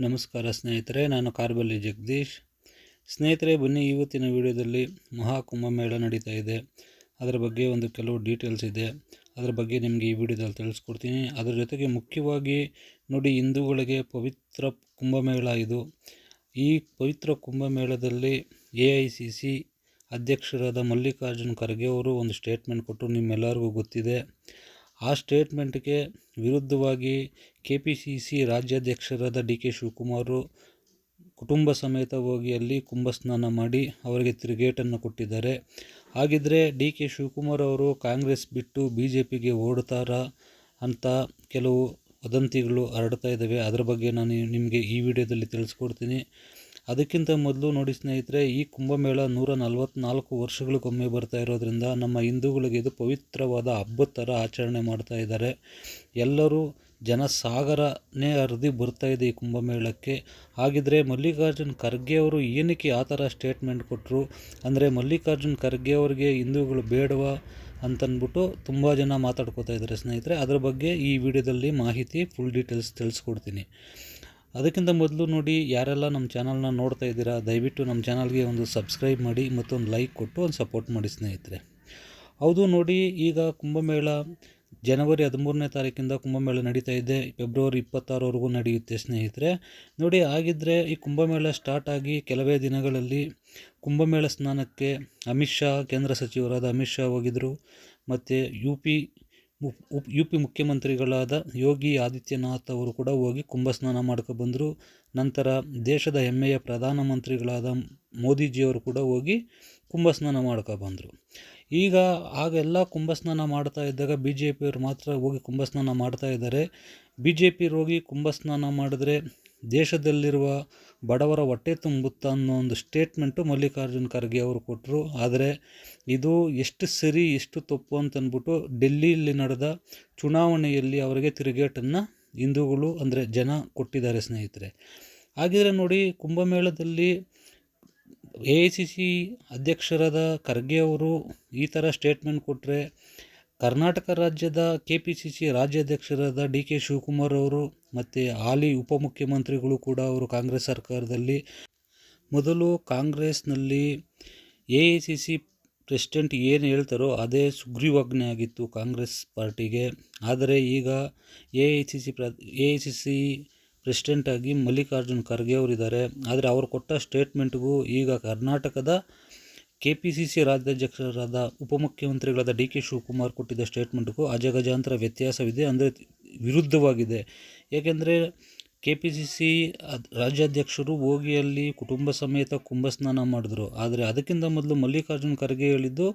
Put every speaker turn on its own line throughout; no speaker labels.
ನಮಸ್ಕಾರ ಸ್ನೇಹಿತರೆ, ನಾನು ಕಾರ್ಬಲ್ಲಿ ಜಗದೀಶ್. ಸ್ನೇಹಿತರೆ, ಬನ್ನಿ ಇವತ್ತಿನ ವಿಡಿಯೋದಲ್ಲಿ ಮಹಾಕುಂಭಮೇಳ ನಡೀತಾ ಇದೆ. ಅದರ ಬಗ್ಗೆ ಒಂದು ಕೆಲವು ಡೀಟೇಲ್ಸ್ ಇದೆ. ಅದರ ಬಗ್ಗೆ ನಿಮಗೆ ಈ ವಿಡಿಯೋದಲ್ಲಿ ತಿಳಿಸ್ಕೊಡ್ತೀನಿ. ಅದರ ಜೊತೆಗೆ ಮುಖ್ಯವಾಗಿ ನೋಡಿ, ಹಿಂದೂಗಳಿಗೆ ಪವಿತ್ರ ಕುಂಭಮೇಳ ಇದು. ಈ ಪವಿತ್ರ ಕುಂಭಮೇಳದಲ್ಲಿ ಎ ಐ ಸಿ ಸಿ ಅಧ್ಯಕ್ಷರಾದ ಮಲ್ಲಿಕಾರ್ಜುನ್ ಖರ್ಗೆ ಅವರು ಒಂದು ಸ್ಟೇಟ್ಮೆಂಟ್ ಕೊಟ್ಟು ನಿಮ್ಮೆಲ್ಲರಿಗೂ ಗೊತ್ತಿದೆ. ಆ ಸ್ಟೇಟ್ಮೆಂಟ್ಗೆ ವಿರುದ್ಧವಾಗಿ ಕೆ ಪಿ ಸಿ ಸಿ ರಾಜ್ಯಾಧ್ಯಕ್ಷರಾದ ಡಿ ಕೆ ಶಿವಕುಮಾರು ಕುಟುಂಬ ಸಮೇತ ಹೋಗಿ ಅಲ್ಲಿ ಕುಂಭಸ್ನಾನ ಮಾಡಿ ಅವರಿಗೆ ತಿರುಗೇಟನ್ನು ಕೊಟ್ಟಿದ್ದಾರೆ. ಹಾಗಿದ್ದರೆ ಡಿ ಕೆ ಶಿವಕುಮಾರ್ ಅವರು ಕಾಂಗ್ರೆಸ್ ಬಿಟ್ಟು ಬಿ ಜೆ ಪಿಗೆ ಓಡ್ತಾರಾ ಅಂತ ಕೆಲವು ವದಂತಿಗಳು ಹರಡ್ತಾ ಇದ್ದಾವೆ. ಅದರ ಬಗ್ಗೆ ನಾನು ನಿಮಗೆ ಈ ವಿಡಿಯೋದಲ್ಲಿ ತಿಳಿಸ್ಕೊಡ್ತೀನಿ. ಅದಕ್ಕಿಂತ ಮೊದಲು ನೋಡಿ ಸ್ನೇಹಿತರೆ, ಈ ಕುಂಭಮೇಳ ನೂರ ನಲವತ್ತ್ನಾಲ್ಕು ವರ್ಷಗಳಿಗೊಮ್ಮೆ ಬರ್ತಾ ಇರೋದ್ರಿಂದ ನಮ್ಮ ಹಿಂದೂಗಳಿಗೆ ಇದು ಪವಿತ್ರವಾದ ಹಬ್ಬದ ಥರ ಆಚರಣೆ ಮಾಡ್ತಾ ಇದ್ದಾರೆ. ಎಲ್ಲರೂ ಜನಸಾಗರನೇ ಹರಿದು ಬರ್ತಾ ಇದೆ ಈ ಕುಂಭಮೇಳಕ್ಕೆ. ಹಾಗಿದ್ರೆ ಮಲ್ಲಿಕಾರ್ಜುನ್ ಖರ್ಗೆ ಅವರು ಏನಕ್ಕೆ ಆ ಥರ ಸ್ಟೇಟ್ಮೆಂಟ್ ಕೊಟ್ಟರು ಅಂದರೆ ಮಲ್ಲಿಕಾರ್ಜುನ್ ಖರ್ಗೆ ಅವರಿಗೆ ಹಿಂದೂಗಳು ಬೇಡವಾ ಅಂತಂದ್ಬಿಟ್ಟು ತುಂಬ ಜನ ಮಾತಾಡ್ಕೋತಾ ಇದ್ದಾರೆ ಸ್ನೇಹಿತರೆ. ಅದರ ಬಗ್ಗೆ ಈ ವಿಡಿಯೋದಲ್ಲಿ ಮಾಹಿತಿ ಫುಲ್ ಡೀಟೇಲ್ಸ್ ತಿಳಿಸ್ಕೊಡ್ತೀನಿ. ಅದಕ್ಕಿಂತ ಮೊದಲು ನೋಡಿ, ಯಾರೆಲ್ಲ ನಮ್ಮ ಚಾನಲ್ನ ನೋಡ್ತಾ ಇದ್ದೀರಾ, ದಯವಿಟ್ಟು ನಮ್ಮ ಚಾನಲ್ಗೆ ಒಂದು ಸಬ್ಸ್ಕ್ರೈಬ್ ಮಾಡಿ ಮತ್ತು ಒಂದು ಲೈಕ್ ಕೊಟ್ಟು ಒಂದು ಸಪೋರ್ಟ್ ಮಾಡಿ ಸ್ನೇಹಿತರೆ. ಹೌದು ನೋಡಿ, ಈಗ ಕುಂಭಮೇಳ ಜನವರಿ ಹದಿಮೂರನೇ ತಾರೀಕಿಂದ ಕುಂಭಮೇಳ ನಡೀತಾ ಇದೆ. ಫೆಬ್ರವರಿ ಇಪ್ಪತ್ತಾರವರೆಗೂ ನಡೆಯುತ್ತೆ ಸ್ನೇಹಿತರೆ. ನೋಡಿ ಹಾಗಿದ್ದರೆ ಈ ಕುಂಭಮೇಳ ಸ್ಟಾರ್ಟ್ ಆಗಿ ಕೆಲವೇ ದಿನಗಳಲ್ಲಿ ಕುಂಭಮೇಳ ಸ್ನಾನಕ್ಕೆ ಅಮಿತ್ ಶಾ, ಕೇಂದ್ರ ಸಚಿವರಾದ ಅಮಿತ್ ಶಾ ಹೋಗಿದ್ದರು ಮತ್ತು ಯು ಪಿ ಯು ಪಿ ಮುಖ್ಯಮಂತ್ರಿಗಳಾದ ಯೋಗಿ ಆದಿತ್ಯನಾಥ್ ಅವರು ಕೂಡ ಹೋಗಿ ಕುಂಭಸ್ನಾನ ಮಾಡ್ಕೊಬಂದರು ನಂತರ ದೇಶದ ಹೆಮ್ಮೆಯ ಪ್ರಧಾನಮಂತ್ರಿಗಳಾದ ಮೋದಿಜಿಯವರು ಕೂಡ ಹೋಗಿ ಕುಂಭಸ್ನಾನ ಮಾಡ್ಕೊಬಂದರು ಈಗ ಆಗೆಲ್ಲ ಕುಂಭಸ್ನಾನ ಮಾಡ್ತಾ ಇದ್ದಾಗ ಬಿ ಜೆ ಪಿಯವರು ಮಾತ್ರ ಹೋಗಿ ಕುಂಭಸ್ನಾನ ಮಾಡ್ತಾ ಇದ್ದಾರೆ. ಬಿ ಜೆ ಪಿಯವ್ರು ಹೋಗಿ ಕುಂಭಸ್ನಾನ ಮಾಡಿದ್ರೆ ದೇಶದಲ್ಲಿರುವ ಬಡವರ ಹೊಟ್ಟೆ ತುಂಬುತ್ತಾ ಅನ್ನೋ ಒಂದು ಸ್ಟೇಟ್ಮೆಂಟು ಮಲ್ಲಿಕಾರ್ಜುನ್ ಖರ್ಗೆ ಅವರು ಕೊಟ್ಟರು ಆದರೆ ಇದು ಎಷ್ಟು ಸರಿ, ಎಷ್ಟು ತಪ್ಪು ಅಂತಂದ್ಬಿಟ್ಟು ಡೆಲ್ಲಿಯಲ್ಲಿ ನಡೆದ ಚುನಾವಣೆಯಲ್ಲಿ ಅವರಿಗೆ ತಿರುಗೇಟನ್ನು ಹಿಂದೂಗಳು, ಅಂದರೆ ಜನ ಕೊಟ್ಟಿದ್ದಾರೆ ಸ್ನೇಹಿತರೆ. ಹಾಗಿದ್ರೆ ನೋಡಿ, ಕುಂಭಮೇಳದಲ್ಲಿ ಎ ಐ ಸಿ ಸಿ ಅಧ್ಯಕ್ಷರಾದ ಖರ್ಗೆ ಅವರು ಈ ಥರ ಸ್ಟೇಟ್ಮೆಂಟ್ ಕೊಟ್ಟರೆ ಕರ್ನಾಟಕ ರಾಜ್ಯದ ಕೆ ಪಿ ಸಿ ಸಿ ರಾಜ್ಯಾಧ್ಯಕ್ಷರಾದ ಡಿ ಕೆ ಶಿವಕುಮಾರ್ ಅವರು ಮತ್ತು ಹಾಲಿ ಉಪಮುಖ್ಯಮಂತ್ರಿಗಳು ಕೂಡ ಅವರು ಕಾಂಗ್ರೆಸ್ ಸರ್ಕಾರದಲ್ಲಿ. ಮೊದಲು ಕಾಂಗ್ರೆಸ್ನಲ್ಲಿ A I C C president ಏನು ಹೇಳ್ತಾರೋ ಅದೇ ಸುಗ್ರೀವಾಜ್ಞೆ ಆಗಿತ್ತು ಕಾಂಗ್ರೆಸ್ ಪಾರ್ಟಿಗೆ. ಆದರೆ ಈಗ ಎ ಐ ಸಿ ಸಿ ಪ್ರ, ಎ ಐ ಸಿ ಸಿ ಪ್ರೆಸಿಡೆಂಟಾಗಿ ಮಲ್ಲಿಕಾರ್ಜುನ್ ಖರ್ಗೆ ಅವರಿದ್ದಾರೆ. ಆದರೆ ಅವರು ಕೊಟ್ಟ ಸ್ಟೇಟ್ಮೆಂಟ್ಗೂ ಈಗ ಕರ್ನಾಟಕದ ಕೆ ಪಿ ಸಿ ಸಿ ರಾಜ್ಯಾಧ್ಯಕ್ಷರಾದ ಉಪಮುಖ್ಯಮಂತ್ರಿಗಳಾದ ಡಿ ಕೆ ಶಿವಕುಮಾರ್ ಕೊಟ್ಟಿದ್ದ ಸ್ಟೇಟ್ಮೆಂಟ್ಗೂ ಅಜಗಜಾಂತರ ವ್ಯತ್ಯಾಸವಿದೆ. ಅಂದರೆ ವಿರುದ್ಧವಾಗಿದೆ. ಏಕೆಂದರೆ ಕೆ ಪಿ ಸಿ ಸಿ ರಾಜ್ಯಾಧ್ಯಕ್ಷರು ಹೋಗಿ ಅಲ್ಲಿ ಕುಟುಂಬ ಸಮೇತ ಕುಂಭಸ್ನಾನ ಮಾಡಿದ್ರು. ಆದರೆ ಅದಕ್ಕಿಂತ ಮೊದಲು ಮಲ್ಲಿಕಾರ್ಜುನ್ ಖರ್ಗೆ ಹೇಳಿದ್ದು,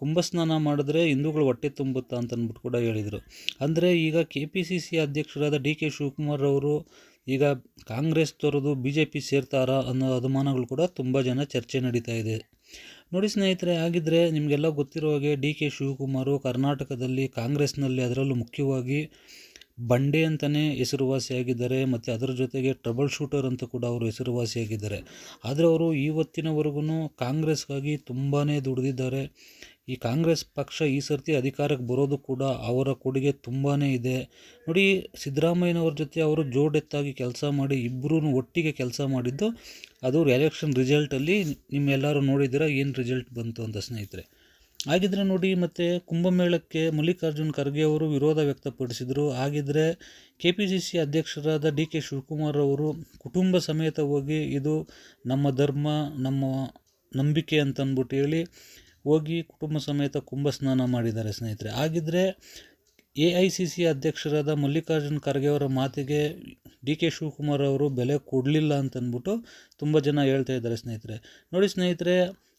ಕುಂಭಸ್ನಾನ ಮಾಡಿದ್ರೆ ಹಿಂದೂಗಳು ಹೊಟ್ಟೆ ತುಂಬುತ್ತಾ ಅಂತಂದ್ಬಿಟ್ಟು ಕೂಡ ಹೇಳಿದರು. ಅಂದರೆ ಈಗ ಕೆ ಪಿ ಸಿ ಸಿ ಅಧ್ಯಕ್ಷರಾದ ಡಿ ಕೆ ಶಿವಕುಮಾರ್ ಅವರು ಈಗ ಕಾಂಗ್ರೆಸ್ ತೊರೆದು ಬಿ ಜೆ ಪಿ ಸೇರ್ತಾರಾ ಅನ್ನೋ ಅನುಮಾನಗಳು ಕೂಡ ತುಂಬ ಜನ ಚರ್ಚೆ ನಡೀತಾ ಇದೆ. ನೋಡಿ ಸ್ನೇಹಿತರೆ ಆಗಿದ್ದರೆ ನಿಮಗೆಲ್ಲ ಗೊತ್ತಿರೋ ಹಾಗೆ ಡಿ ಕೆ ಶಿವಕುಮಾರು ಕರ್ನಾಟಕದಲ್ಲಿ ಕಾಂಗ್ರೆಸ್ನಲ್ಲಿ ಅದರಲ್ಲೂ ಮುಖ್ಯವಾಗಿ ಬಂಡೆ ಅಂತಲೇ ಹೆಸರುವಾಸಿಯಾಗಿದ್ದಾರೆ, ಮತ್ತು ಅದರ ಜೊತೆಗೆ ಟ್ರಬಲ್ ಶೂಟರ್ ಅಂತ ಕೂಡ ಅವರು ಹೆಸರುವಾಸಿಯಾಗಿದ್ದಾರೆ. ಆದರೆ ಅವರು ಇವತ್ತಿನವರೆಗೂ ಕಾಂಗ್ರೆಸ್ಗಾಗಿ ತುಂಬಾ ದುಡಿದಿದ್ದಾರೆ. ಈ ಕಾಂಗ್ರೆಸ್ ಪಕ್ಷ ಈ ಸರ್ತಿ ಅಧಿಕಾರಕ್ಕೆ ಬರೋದು ಕೂಡ ಅವರ ಕೊಡುಗೆ ತುಂಬಾ ಇದೆ. ನೋಡಿ, ಸಿದ್ದರಾಮಯ್ಯನವ್ರ ಜೊತೆ ಅವರು ಜೋಡೆತ್ತಾಗಿ ಕೆಲಸ ಮಾಡಿ ಇಬ್ಬರೂ ಒಟ್ಟಿಗೆ ಕೆಲಸ ಮಾಡಿದ್ದು, ಅದು ಎಲೆಕ್ಷನ್ ರಿಸಲ್ಟಲ್ಲಿ ನಿಮ್ಮೆಲ್ಲರೂ ನೋಡಿದ್ದೀರಾ, ಏನು ರಿಸಲ್ಟ್ ಬಂತು ಅಂತ ಸ್ನೇಹಿತರೆ? ಹಾಗಿದ್ರೆ ನೋಡಿ ಮತ್ತು ಕುಂಭಮೇಳಕ್ಕೆ ಮಲ್ಲಿಕಾರ್ಜುನ್ ಖರ್ಗೆ ಅವರು ವಿರೋಧ ವ್ಯಕ್ತಪಡಿಸಿದರು. ಹಾಗಿದ್ರೆ ಕೆ ಪಿ ಸಿ ಸಿ ಅಧ್ಯಕ್ಷರಾದ ಡಿ ಕೆ ಶಿವಕುಮಾರ್ ಅವರು ಕುಟುಂಬ ಸಮೇತ ಹೋಗಿ ಇದು ನಮ್ಮ ಧರ್ಮ, ನಮ್ಮ ನಂಬಿಕೆ ಅಂತಂದ್ಬಿಟ್ಟು ಹೇಳಿ ಹೋಗಿ ಕುಟುಂಬ ಸಮೇತ ಕುಂಭ ಸ್ನಾನ ಮಾಡಿದ್ದಾರೆ ಸ್ನೇಹಿತರೆ. ಹಾಗಿದ್ರೆ ಎ ಐ ಸಿ ಸಿ ಅಧ್ಯಕ್ಷರಾದ ಮಲ್ಲಿಕಾರ್ಜುನ್ ಖರ್ಗೆ ಅವರ ಮಾತಿಗೆ ಡಿ ಕೆ ಶಿವಕುಮಾರ್ ಅವರು ಬೆಲೆ ಕೊಡಲಿಲ್ಲ ಅಂತಂದ್ಬಿಟ್ಟು ತುಂಬ ಜನ ಹೇಳ್ತಾ ಇದ್ದಾರೆ ಸ್ನೇಹಿತರೆ. ನೋಡಿ ಸ್ನೇಹಿತರೆ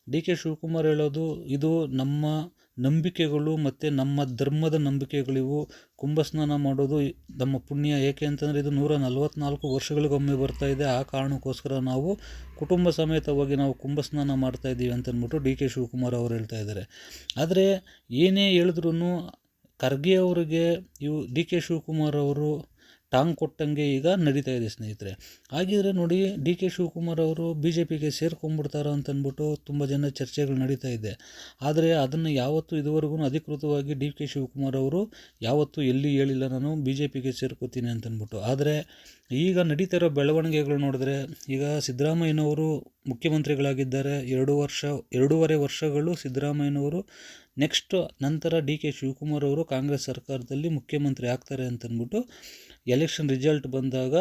ಡಿ ಕೆ ಶಿವಕುಮಾರ್ ಹೇಳೋದು, ಇದು ನಮ್ಮ ನಂಬಿಕೆಗಳು ಮತ್ತು ನಮ್ಮ ಧರ್ಮದ ನಂಬಿಕೆಗಳಿವು. ಕುಂಭಸ್ನಾನ ಮಾಡೋದು ನಮ್ಮ ಪುಣ್ಯ. ಏಕೆ ಅಂತಂದರೆ ಇದು ನೂರ ನಲವತ್ತ್ನಾಲ್ಕು ವರ್ಷಗಳಿಗೊಮ್ಮೆ ಬರ್ತಾ ಇದೆ. ಆ ಕಾರಣಕ್ಕೋಸ್ಕರ ನಾವು ಕುಟುಂಬ ಸಮೇತವಾಗಿ ನಾವು ಕುಂಭಸ್ನಾನ ಮಾಡ್ತಾ ಇದ್ದೀವಿ ಅಂತಂದ್ಬಿಟ್ಟು ಡಿ ಕೆ ಶಿವಕುಮಾರ್ ಅವರು ಹೇಳ್ತಾ ಇದ್ದಾರೆ. ಆದರೆ ಏನೇ ಹೇಳಿದ್ರೂ ಖರ್ಗೆ ಅವರಿಗೆ ಇವು ಡಿ ಕೆ ಶಿವಕುಮಾರ್ ಅವರು ಟಾಂಗ್ ಕೊಟ್ಟಂಗೆ ಈಗ ನಡೀತಾ ಇದೆ, ಸ್ನೇಹಿತರೆ. ಹಾಗಿದ್ರೆ ನೋಡಿ, ಡಿ ಕೆ ಶಿವಕುಮಾರ್ ಅವರು ಬಿ ಜೆ ಪಿಗೆ ಸೇರ್ಕೊಂಡ್ಬಿಡ್ತಾರ ಅಂತಂದ್ಬಿಟ್ಟು ತುಂಬ ಜನ ಚರ್ಚೆಗಳು ನಡೀತಾ ಇದೆ. ಆದರೆ ಅದನ್ನು ಯಾವತ್ತೂ ಇದುವರೆಗೂ ಅಧಿಕೃತವಾಗಿ ಡಿ ಕೆ ಶಿವಕುಮಾರ್ ಅವರು ಯಾವತ್ತೂ ಎಲ್ಲಿ ಹೇಳಿಲ್ಲ, ನಾನು ಬಿ ಜೆ ಪಿಗೆ ಸೇರ್ಕೋತೀನಿ ಅಂತಂದ್ಬಿಟ್ಟು ಆದರೆ ಈಗ ನಡೀತಾ ಇರೋ ಬೆಳವಣಿಗೆಗಳು ನೋಡಿದ್ರೆ, ಈಗ ಸಿದ್ದರಾಮಯ್ಯನವರು ಮುಖ್ಯಮಂತ್ರಿಗಳಾಗಿದ್ದಾರೆ. ಎರಡು ವರ್ಷ, ಎರಡೂವರೆ ವರ್ಷಗಳು ಸಿದ್ದರಾಮಯ್ಯನವರು ನೆಕ್ಸ್ಟ್ ನಂತರ ಡಿ ಕೆ ಶಿವಕುಮಾರ್ ಅವರು ಕಾಂಗ್ರೆಸ್ ಸರ್ಕಾರದಲ್ಲಿ ಮುಖ್ಯಮಂತ್ರಿ ಆಗ್ತಾರೆ ಅಂತಂದ್ಬಿಟ್ಟು ಎಲೆಕ್ಷನ್ ರಿಸಲ್ಟ್ ಬಂದಾಗ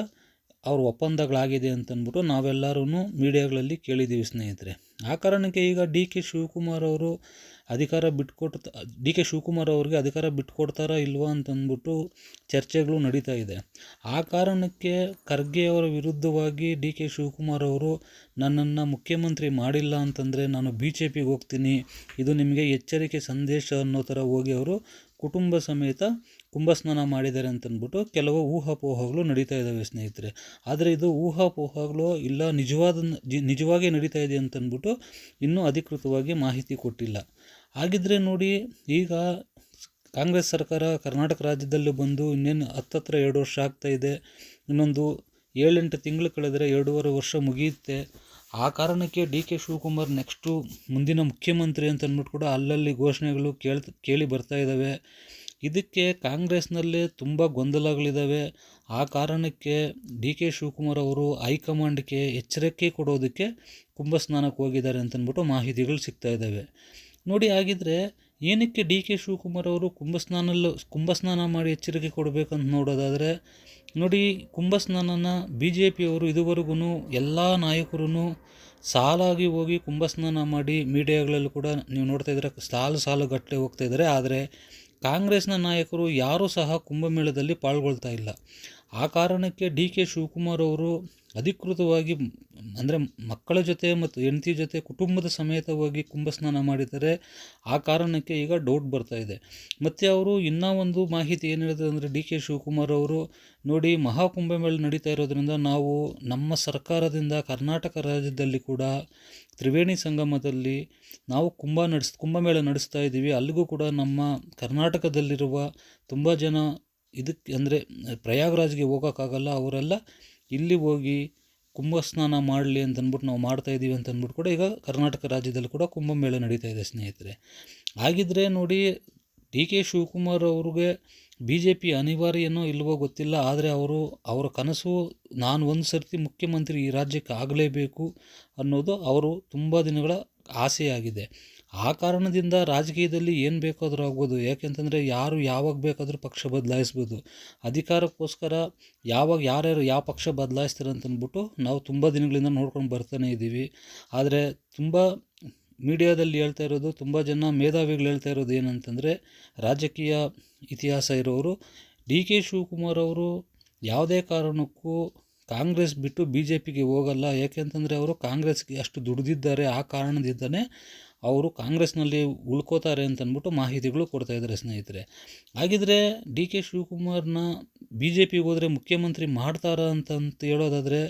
ಅವ್ರ ಒಪ್ಪಂದಗಳಾಗಿದೆ ಅಂತಂದ್ಬಿಟ್ಟು ನಾವೆಲ್ಲರೂ ಮೀಡಿಯಾಗಳಲ್ಲಿ ಕೇಳಿದ್ದೀವಿ ಸ್ನೇಹಿತರೆ. ಆ ಕಾರಣಕ್ಕೆ ಈಗ ಡಿ ಕೆ ಶಿವಕುಮಾರ್ ಅವರು ಅಧಿಕಾರ ಬಿಟ್ಕೊಡ್ತಾ, ಡಿ ಕೆ ಶಿವಕುಮಾರ್ ಅವ್ರಿಗೆ ಅಧಿಕಾರ ಬಿಟ್ಕೊಡ್ತಾರಾ ಇಲ್ವಾ ಅಂತಂದ್ಬಿಟ್ಟು ಚರ್ಚೆಗಳು ನಡೀತಾ ಇದೆ. ಆ ಕಾರಣಕ್ಕೆ ಖರ್ಗೆಯವರ ವಿರುದ್ಧವಾಗಿ ಡಿ ಕೆ ಶಿವಕುಮಾರ್ ಅವರು ನನ್ನನ್ನು ಮುಖ್ಯಮಂತ್ರಿ ಮಾಡಿಲ್ಲ ಅಂತಂದರೆ ನಾನು ಬಿ ಜೆ ಪಿಗೆ ಹೋಗ್ತೀನಿ, ಇದು ನಿಮಗೆ ಎಚ್ಚರಿಕೆ ಸಂದೇಶ ಅನ್ನೋ ಥರ ಹೋಗಿ ಅವರು ಕುಟುಂಬ ಸಮೇತ ಕುಂಭಸ್ನಾನ ಮಾಡಿದ್ದಾರೆ ಅಂತಂದ್ಬಿಟ್ಟು ಕೆಲವು ಊಹಾಪೋಹಗಳು ನಡೀತಾ ಇದ್ದಾವೆ ಸ್ನೇಹಿತರೆ. ಆದರೆ ಇದು ಊಹಾಪೋಹಗಳು ಇಲ್ಲ, ನಿಜವಾದ ನಿಜವಾಗಿ ನಡೀತಾ ಇದೆ ಅಂತಂದ್ಬಿಟ್ಟು ಇನ್ನೂ ಅಧಿಕೃತವಾಗಿ ಮಾಹಿತಿ ಕೊಟ್ಟಿಲ್ಲ. ಹಾಗಿದ್ರೆ ನೋಡಿ, ಈಗ ಕಾಂಗ್ರೆಸ್ ಸರ್ಕಾರ ಕರ್ನಾಟಕ ರಾಜ್ಯದಲ್ಲಿ ಬಂದು ಇನ್ನೇನು ಹತ್ತತ್ರ ಎರಡು ವರ್ಷ ಆಗ್ತಾ ಇದೆ, ಇನ್ನೊಂದು ಏಳೆಂಟು ತಿಂಗಳು ಕಳೆದರೆ ಎರಡೂವರೆ ವರ್ಷ ಮುಗಿಯುತ್ತೆ. ಆ ಕಾರಣಕ್ಕೆ ಡಿ ಕೆ ಶಿವಕುಮಾರ್ ನೆಕ್ಸ್ಟು ಮುಂದಿನ ಮುಖ್ಯಮಂತ್ರಿ ಅಂತ ಅಂದ್ಬಿಟ್ಟು ಕೂಡ ಅಲ್ಲಲ್ಲಿ ಘೋಷಣೆಗಳು ಕೇಳ್ ಕೇಳಿ ಬರ್ತಾ ಇದ್ದಾವೆ. ಇದಕ್ಕೆ ಕಾಂಗ್ರೆಸ್ನಲ್ಲಿ ತುಂಬ ಗೊಂದಲಗಳಿದ್ದಾವೆ ಆ ಕಾರಣಕ್ಕೆ ಡಿ ಕೆ ಶಿವಕುಮಾರ್ ಅವರು ಹೈಕಮಾಂಡ್ಗೆ ಎಚ್ಚರಿಕೆ ಕೊಡೋದಕ್ಕೆ ಕುಂಭಸ್ನಾನಕ್ಕೆ ಹೋಗಿದ್ದಾರೆ ಅಂತಂದ್ಬಿಟ್ಟು ಮಾಹಿತಿಗಳು ಸಿಗ್ತಾ ಇದ್ದಾವೆ ನೋಡಿ, ಹಾಗಿದ್ರೆ ಏನಕ್ಕೆ ಡಿ ಕೆ ಶಿವಕುಮಾರ್ ಅವರು ಕುಂಭಸ್ನಾನಲ್ಲೂ ಕುಂಭಸ್ನಾನ ಮಾಡಿ ಎಚ್ಚರಿಕೆ ಕೊಡಬೇಕಂತ ನೋಡೋದಾದರೆ, ನೋಡಿ, ಕುಂಭಸ್ನಾನನ ಬಿ ಜೆ ಪಿಯವರು ಇದುವರೆಗೂ ಎಲ್ಲ ನಾಯಕರೂ ಸಾಲಾಗಿ ಹೋಗಿ ಕುಂಭಸ್ನಾನ ಮಾಡಿ ಮೀಡಿಯಾಗಳಲ್ಲೂ ಕೂಡ ನೀವು ನೋಡ್ತಾ ಇದ್ದೀರ ಸಾಲು ಸಾಲು ಗಟ್ಟಲೆ ಹೋಗ್ತಾ ಇದ್ದಾರೆ. ಆದರೆ ಕಾಂಗ್ರೆಸ್ನ ನಾಯಕರು ಯಾರೂ ಸಹ ಕುಂಭಮೇಳದಲ್ಲಿ ಪಾಲ್ಗೊಳ್ತಾ ಇಲ್ಲ. ಆ ಕಾರಣಕ್ಕೆ ಡಿ ಕೆ ಶಿವಕುಮಾರ್ ಅವರು ಅಧಿಕೃತವಾಗಿ ಅಂದರೆ ಮಕ್ಕಳ ಜೊತೆ ಮತ್ತು ಹೆಂಡತಿ ಜೊತೆ ಕುಟುಂಬದ ಸಮೇತವಾಗಿ ಕುಂಭಸ್ನಾನ ಮಾಡಿದ್ದಾರೆ. ಆ ಕಾರಣಕ್ಕೆ ಈಗ ಡೌಟ್ ಬರ್ತಾ ಇದೆ. ಮತ್ತು ಅವರು ಇನ್ನೂ ಒಂದು ಮಾಹಿತಿ ಏನು ಹೇಳಿದ್ರು ಅಂದರೆ ಡಿ ಕೆ ಶಿವಕುಮಾರ್ ಅವರು, ನೋಡಿ ಮಹಾಕುಂಭಮೇಳ ನಡೀತಾ ಇರೋದ್ರಿಂದ ನಾವು ನಮ್ಮ ಸರ್ಕಾರದಿಂದ ಕರ್ನಾಟಕ ರಾಜ್ಯದಲ್ಲಿ ಕೂಡ ತ್ರಿವೇಣಿ ಸಂಗಮದಲ್ಲಿ ನಾವು ಕುಂಭ ನಡೆಸ್ ಕುಂಭಮೇಳ ನಡೆಸ್ತಾ ಇದ್ದೀವಿ ಅಲ್ಲಿಗೂ ಕೂಡ ನಮ್ಮ ಕರ್ನಾಟಕದಲ್ಲಿರುವ ತುಂಬ ಜನ ಇದಕ್ಕೆ ಅಂದರೆ ಪ್ರಯಾಗ್ರಾಜ್ಗೆ ಹೋಗೋಕ್ಕಾಗಲ್ಲ ಅವರೆಲ್ಲ ಇಲ್ಲಿ ಹೋಗಿ ಕುಂಭ ಸ್ನಾನ ಮಾಡಲಿ ಅಂತ ಅಂದ್ಬಿಟ್ಟು ನಾವು ಮಾಡ್ತಾ ಇದ್ದೀವಿ ಅಂತ ಅಂದ್ಬಿಟ್ಟು ಕೂಡ ಈಗ ಕರ್ನಾಟಕ ರಾಜ್ಯದಲ್ಲಿ ಕೂಡ ಕುಂಭಮೇಳ ನಡೀತಾ ಇದೆ ಸ್ನೇಹಿತರೆ. ಹಾಗಿದ್ರೆ ನೋಡಿ ಡಿ ಕೆ ಶಿವಕುಮಾರ್ ಅವ್ರಿಗೆ ಬಿ ಜೆ ಪಿ ಅನಿವಾರ್ಯನೋ ಇಲ್ವೋ ಗೊತ್ತಿಲ್ಲ, ಆದರೆ ಅವರು, ಅವರ ಕನಸು ನಾನು ಒಂದು ಸರ್ತಿ ಮುಖ್ಯಮಂತ್ರಿ ಈ ರಾಜ್ಯಕ್ಕೆ ಆಗಲೇಬೇಕು ಅನ್ನೋದು ಅವರು ತುಂಬ ದಿನಗಳ ಆಸೆಯಾಗಿದೆ. ಆ ಕಾರಣದಿಂದ ರಾಜಕೀಯದಲ್ಲಿ ಏನು ಬೇಕಾದರೂ ಆಗ್ಬೋದು. ಯಾಕೆಂತಂದರೆ ಯಾರು ಯಾವಾಗ ಬೇಕಾದರೂ ಪಕ್ಷ ಬದಲಾಯಿಸ್ಬೋದು. ಅಧಿಕಾರಕ್ಕೋಸ್ಕರ ಯಾವಾಗ ಯಾರ್ಯಾರು ಯಾವ ಪಕ್ಷ ಬದಲಾಯಿಸ್ತಾರೆ ಅಂತಂದ್ಬಿಟ್ಟು ನಾವು ತುಂಬ ದಿನಗಳಿಂದ ನೋಡ್ಕೊಂಡು ಬರ್ತಾನೆ ಇದ್ದೀವಿ. ಆದರೆ ತುಂಬ ಮೀಡಿಯಾದಲ್ಲಿ ಹೇಳ್ತಾ ಇರೋದು, ತುಂಬ ಜನ ಮೇಧಾವಿಗಳು ಹೇಳ್ತಾ ಇರೋದು ಏನಂತಂದರೆ ರಾಜಕೀಯ ಇತಿಹಾಸ ಇರೋರು, ಡಿ ಕೆ ಶಿವಕುಮಾರ್ ಅವರು ಯಾವುದೇ ಕಾರಣಕ್ಕೂ ಕಾಂಗ್ರೆಸ್ ಬಿಟ್ಟು ಬಿ ಜೆ ಪಿಗೆ ಹೋಗಲ್ಲ. ಯಾಕೆಂತಂದರೆ ಅವರು ಕಾಂಗ್ರೆಸ್ಗೆ ಅಷ್ಟು ದುಡಿದಿದ್ದಾರೆ. ಆ ಕಾರಣದಿಂದನೇ ಅವರು ಕಾಂಗ್ರೆಸ್ನಲ್ಲಿ ಉಳ್ಕೋತಾರೆ ಅಂತಂದ್ಬಿಟ್ಟು ಮಾಹಿತಿಗಳು ಕೊಡ್ತಾ ಇದ್ದಾರೆ ಸ್ನೇಹಿತರೆ. ಹಾಗಿದ್ರೆ ಡಿ ಕೆ ಶಿವಕುಮಾರ್ನ ಬಿ ಜೆ ಪಿಗೆ ಹೋದರೆ ಮುಖ್ಯಮಂತ್ರಿ ಮಾಡ್ತಾರ ಅಂತಂತ ಹೇಳೋದಾದರೆ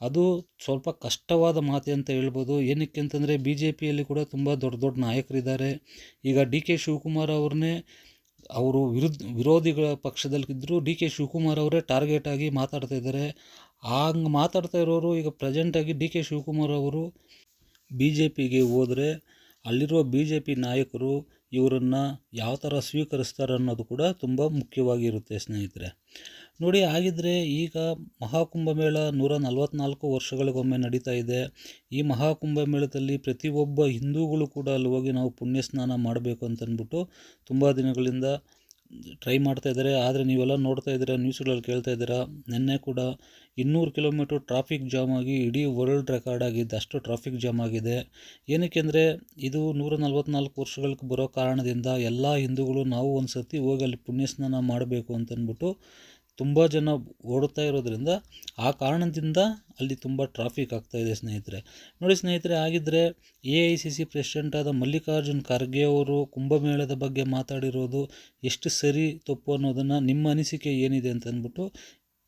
ಅದು ಸ್ವಲ್ಪ ಕಷ್ಟವಾದ ಮಾತೆ ಅಂತ ಹೇಳ್ಬೋದು. ಏನಕ್ಕೆ ಅಂತಂದರೆ ಬಿ ಜೆ ಪಿಯಲ್ಲಿ ಕೂಡ ತುಂಬ ದೊಡ್ಡ ದೊಡ್ಡ ನಾಯಕರಿದ್ದಾರೆ. ಈಗ ಡಿ ಕೆ ಶಿವಕುಮಾರ್ ಅವ್ರನ್ನೇ ಅವರು ವಿರುದ್ಧ ವಿರೋಧಿಗಳ ಪಕ್ಷದಲ್ಲಿದ್ದರೂ ಡಿ ಕೆ ಶಿವಕುಮಾರ್ ಅವರೇ ಟಾರ್ಗೆಟ್ ಆಗಿ ಮಾತಾಡ್ತಾ ಇದ್ದಾರೆ. ಹಂಗೆ ಮಾತಾಡ್ತಾ ಇರೋರು ಈಗ ಪ್ರೆಸೆಂಟಾಗಿ ಡಿ ಕೆ ಶಿವಕುಮಾರ್ ಅವರು ಬಿ ಜೆ ಪಿಗೆ ಹೋದರೆ ಅಲ್ಲಿರುವ ಬಿ ಜೆ ಪಿ ನಾಯಕರು ಇವರನ್ನು ಯಾವ ಥರ ಸ್ವೀಕರಿಸ್ತಾರೆ ಅನ್ನೋದು ಕೂಡ ತುಂಬ ಮುಖ್ಯವಾಗಿರುತ್ತೆ, ಸ್ನೇಹಿತರೆ. ನೋಡಿ, ಹಾಗಿದ್ರೆ ಈಗ ಮಹಾಕುಂಭಮೇಳ ನೂರ ನಲವತ್ತ್ನಾಲ್ಕು ವರ್ಷಗಳಿಗೊಮ್ಮೆ ನಡೀತಾ ಇದೆ. ಈ ಮಹಾಕುಂಭಮೇಳದಲ್ಲಿ ಪ್ರತಿಯೊಬ್ಬ ಹಿಂದೂಗಳು ಕೂಡ ಅಲ್ಲಿ ಹೋಗಿ ನಾವು ಪುಣ್ಯ ಸ್ನಾನ ಮಾಡಬೇಕು ಅಂತಂದ್ಬಿಟ್ಟು ತುಂಬ ದಿನಗಳಿಂದ ಟ್ರೈ ಮಾಡ್ತಾ ಇದ್ದಾರೆ, ಆದರೆ ನೀವೆಲ್ಲ ನೋಡ್ತಾ ಇದ್ದೀರಾ ನ್ಯೂಸ್ಗಳಲ್ಲಿ ಕೇಳ್ತಾ ಇದ್ದೀರಾ, ನಿನ್ನೆ ಕೂಡ ಇನ್ನೂರು ಕಿಲೋಮೀಟ್ರ್ ಟ್ರಾಫಿಕ್ ಜಾಮ್ ಆಗಿ ಇಡೀ ವರ್ಲ್ಡ್ ರೆಕಾರ್ಡ್ ಆಗಿದ್ದು ಅಷ್ಟು ಟ್ರಾಫಿಕ್ ಜಾಮ್ ಆಗಿದೆ. ಏನಕ್ಕೆ ಅಂದರೆ ಇದು ನೂರ ನಲ್ವತ್ನಾಲ್ಕು ವರ್ಷಗಳಿಗೆ ಬರೋ ಕಾರಣದಿಂದ ಎಲ್ಲ ಹಿಂದೂಗಳು ನಾವು ಒಂದು ಸರ್ತಿ ಹೋಗಿ ಅಲ್ಲಿ ಪುಣ್ಯ ಸ್ನಾನ ಮಾಡಬೇಕು ಅಂತಂದ್ಬಿಟ್ಟು ತುಂಬ ಜನ ಓಡುತ್ತಾ ಇರೋದ್ರಿಂದ ಆ ಕಾರಣದಿಂದ ಅಲ್ಲಿ ತುಂಬ ಟ್ರಾಫಿಕ್ ಆಗ್ತಾಯಿದೆ ಸ್ನೇಹಿತರೆ. ನೋಡಿ ಸ್ನೇಹಿತರೆ ಆಗಿದ್ದರೆ A I C C president ಆದ ಮಲ್ಲಿಕಾರ್ಜುನ್ ಖರ್ಗೆ ಅವರು ಕುಂಭಮೇಳದ ಬಗ್ಗೆ ಮಾತಾಡಿರೋದು ಎಷ್ಟು ಸರಿ ತಪ್ಪು ಅನ್ನೋದನ್ನು ನಿಮ್ಮ ಅನಿಸಿಕೆ ಏನಿದೆ ಅಂತಂದ್ಬಿಟ್ಟು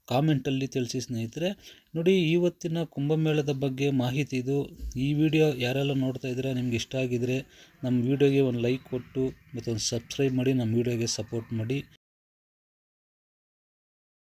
ಕಾಮೆಂಟಲ್ಲಿ ತಿಳಿಸಿ ಸ್ನೇಹಿತರೆ. ನೋಡಿ ಇವತ್ತಿನ ಕುಂಭಮೇಳದ ಬಗ್ಗೆ ಮಾಹಿತಿ ಇದು. ಈ ವಿಡಿಯೋ ಯಾರೆಲ್ಲ ನೋಡ್ತಾ ಇದ್ದೀರಾ, ನಿಮ್ಗೆ ಇಷ್ಟ ಆಗಿದರೆ ನಮ್ಮ ವಿಡಿಯೋಗೆ ಒಂದು ಲೈಕ್ ಕೊಟ್ಟು ಮತ್ತೊಂದು ಸಬ್ಸ್ಕ್ರೈಬ್ ಮಾಡಿ, ನಮ್ಮ ವಿಡಿಯೋಗೆ ಸಪೋರ್ಟ್ ಮಾಡಿ.